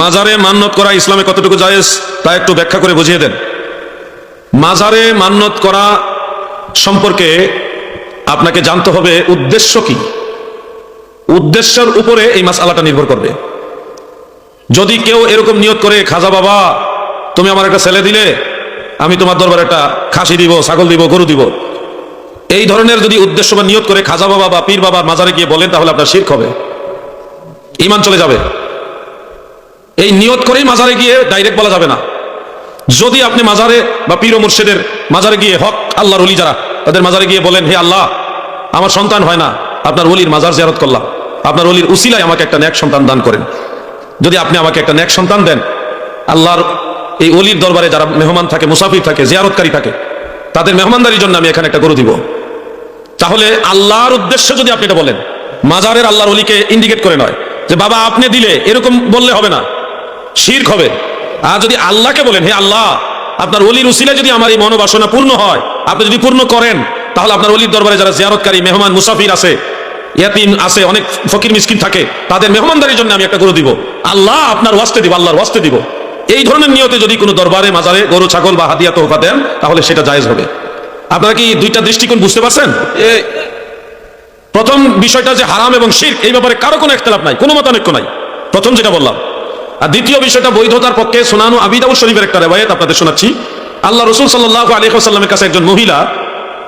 মাজারে মান্নত করা ইসলামে কতটুকু জায়েজ, তা একটু ব্যাখ্যা করে বুঝিয়ে দেন। মাজারে মান্নত করা সম্পর্কে আপনাকে জানতে হবে উদ্দেশ্য কি। উদ্দেশ্যের উপরে এই মাসালাটা নির্ভর করবে। যদি কেউ এরকম নিয়োগ করে, খাজা বাবা, তুমি আমার একটা ছেলে দিলে, আমি তোমার দরবারে একটা খাসি দিব, ছাগল দিব, গরু দিব। এই ধরনের যদি উদ্দেশ্য বা নিয়ত করে খাজা বাবা বা পীর বাবার মাজারে গিয়ে বলেন, তাহলে আপনার শির্ক হবে। ইমান চলে যাবে। এই নিয়ত করেই মাজারে গিয়ে ডাইরেক্ট বলা যাবে না। যদি আপনি মাজারে বা পীর মুর্শিদের মাজারে গিয়ে হক, আল্লাহর অলি যারা, তাদের মাজারে গিয়ে বলেন, হে আল্লাহ, আমার সন্তান হয় না। আপনার অলির মাজার জিয়ারত করলাম। আপনার অলির উসিলায় আমাকে একটা ন্যাক সন্তান দান করেন। যদি আপনি আমাকে একটা ন্যাক সন্তান দেন, আল্লাহর এই অলির দরবারে যারা মেহমান থাকে, মুসাফির থাকে, জিয়ারতকারী থাকে, তাদের মেহমানদারির জন্য আমি এখানে একটা গরু দিব। তাহলে আল্লাহর উদ্দেশ্য যদি আপনি এটা বলেন, মাজারের আল্লাহর অলিকে ইন্ডিকেট করে নয় যে, বাবা, আপনি দিলে এরকম বললে হবে না। শির্ক হবে। আর যদি আল্লাহকে বলেন হে আল্লাহ আপনার অলির উসিলে যদি আমার এই মনোবাসনা পূর্ণ হয় আপনি যদি পূর্ণ করেন তাহলে আপনার অলির দরবারে যারা জিয়ারতকারী মেহমান মুসাফির আছে ইয়াতিম আছে অনেক ফকির মিসকিন থাকে তাদের মেহমানদারির জন্য আমি একটা গরু দিব। আল্লাহ আপনার ওয়াস্তে দিব আল্লাহর ওয়াস্তে দিব। এই ধরনের নিয়তে যদি কোনো দরবারে মাজারে গরু ছাগল বা হাতিয়া তোহফা দেন তাহলে সেটা জায়েজ হবে। আপনারা কি দুইটা দৃষ্টিকোণ বুঝতে পারছেন? প্রথম বিষয়টা যে হারাম এবং শির এই ব্যাপারে কারও কোনো একতলাপ নাই কোনো মতানৈক্য নাই। প্রথম যেটা বললাম আর দ্বিতীয় বিষয়টা বৈধতার পক্ষে সোনানু আবিদাউর শরীফের একটা রেবায়ত আপনাদের শোনাচ্ছি। আল্লাহ রসুল সাল্লাহ আলী সাল্লামের কাছে একজন মহিলা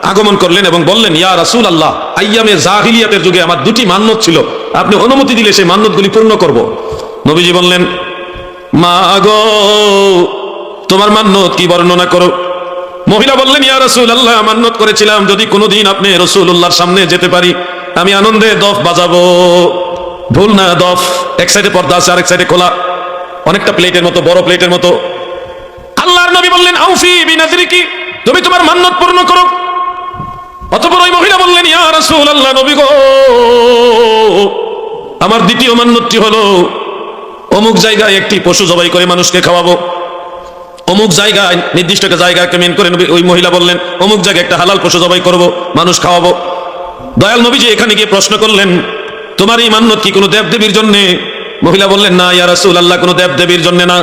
আগমন করলেন এবং বললেন, ইয়া রাসূল আল্লাহ আইয়ামে জাহিলিয়াতের যুগে আমার দুটি মান্যত ছিল। আপনি অনুমতি দিলে সেই মান্যতগুলি পূর্ণ করব। নবীজি বললেন, মা গো, তোমার মান্যত কি বর্ণনা করো? মহিলা বললেন, ইয়া রসুল আল্লাহ মান্যত করেছিলাম যদি কোনোদিন আপনি রসুল্লাহর সামনে যেতে পারি, আমি আনন্দে দফ বাজাবো। ভুল না, দফ, এক সাইডে পর্দা আছে, আরেক সাইডে খোলা। অনেকটা প্লেটের মতো, বড় প্লেটের মতো। আল্লাহর নবী বললেন, আউফি বিনাজরি কি তুমি তোমার মান্যত পূর্ণ করো। অতপর ওই মহিলা বললেন, ইয়া রসুল আল্লাহ নবী গো! আমার দ্বিতীয় মান্যতটি হলো, অমুক জায়গায় একটি পশু জবাই করে মানুষকে খাওয়াবো। অমুক জায়গায়, নির্দিষ্ট একটা জায়গাকে মেন করে নবী- ওই মহিলা বললেন, অমুক জায়গায় একটা হালাল পশু জবাই করব, মানুষ খাওয়াবো। দয়াল নবীজি এখানে গিয়ে প্রশ্ন করলেন, তোমার এই মান্যত কি কোনো দেবদেবীর জন্য? মহিলা বললেন, না, ইয়া রাসূল আল্লাহ কোনো দেবদেবীর জন্য না।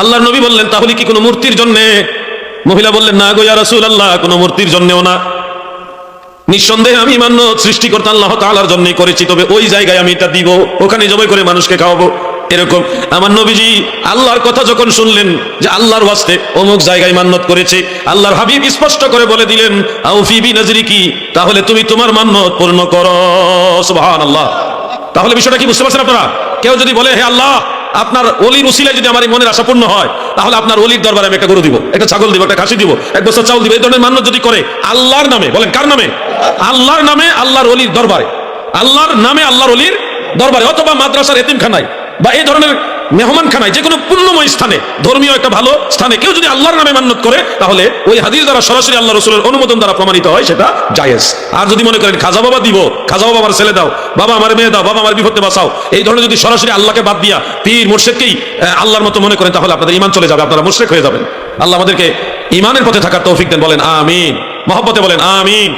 আল্লাহর নবী বললেন, তাহলে কি কোনো মূর্তির জন্য? মহিলা বললেন, না গো, ইয়া রাসূল আল্লাহ কোনো মূর্তির জন্যও না। নিঃসন্দেহে আমি মান্য সৃষ্টিকর্তা আল্লাহ তাআলার জন্যই করেছি, তবে ওই জায়গায় আমি এটা দিব, ওখানে জবাই করে মানুষকে খাওয়াবো, এরকম। আমার নবীজি আল্লাহর কথা যখন শুনলেন যে আল্লাহর ওয়াস্তে অমুক জায়গায় মান্যত করেছে, আল্লাহর হাবিব স্পষ্ট করে বলে দিলেন আউফি বি নজরি কি? তাহলে তুমি তোমার মান্যত পূর্ণ করো, সুবহানাল্লাহ। তাহলে বিষয়টা কি বুঝতে পারছেন আপনারা? কেউ যদি বলে, হে আল্লাহ, আপনার অলির উসিলায় যদি আমার মনের আশা পূর্ণ হয়, তাহলে আপনার অলির দরবারে আমি একটা গরু দিব, একটা ছাগল দিব, একটা খাসি দিব, এক বছর চাউল দিব। এই ধরনের মান্য যদি করে, আল্লাহর নামে, বলেন কার নামে? আল্লাহর নামে আল্লাহর অলির দরবারে। আল্লাহর নামে আল্লাহর অলির দরবারে, অথবা মাদ্রাসার এতিমখানায়, বা এই ধরনের মেহমানখানায় যে কোনো পুণ্যময় স্থানে ধর্মীয় একটা ভালো স্থানে কেউ যদি আল্লাহর নামে মান্যত করে তাহলে ওই হাদিস দ্বারা সরাসরি আল্লাহ রসুলের অনুমোদন দ্বারা প্রমাণিত হয় সেটা জায়েজ। আর যদি মনে করেন খাজা বাবা দিব খাজা বাবা আমার ছেলে দাও বাবা আমার মেয়ে দাও বাবা আমার বিপদে বাঁচাও এই ধরনের যদি সরাসরি আল্লাহকে বাদ দিয়া পীর মুর্শেদকেই আহ, আল্লাহর মতো মনে করেন তাহলে আপনাদের ইমান চলে যাবে আপনারা মুশরিক হয়ে যাবেন। আল্লাহ আমাদেরকে ইমানের পথে থাকার তৌফিক দেন বলেন আমিন। মহব্বতে বলেন আমিন।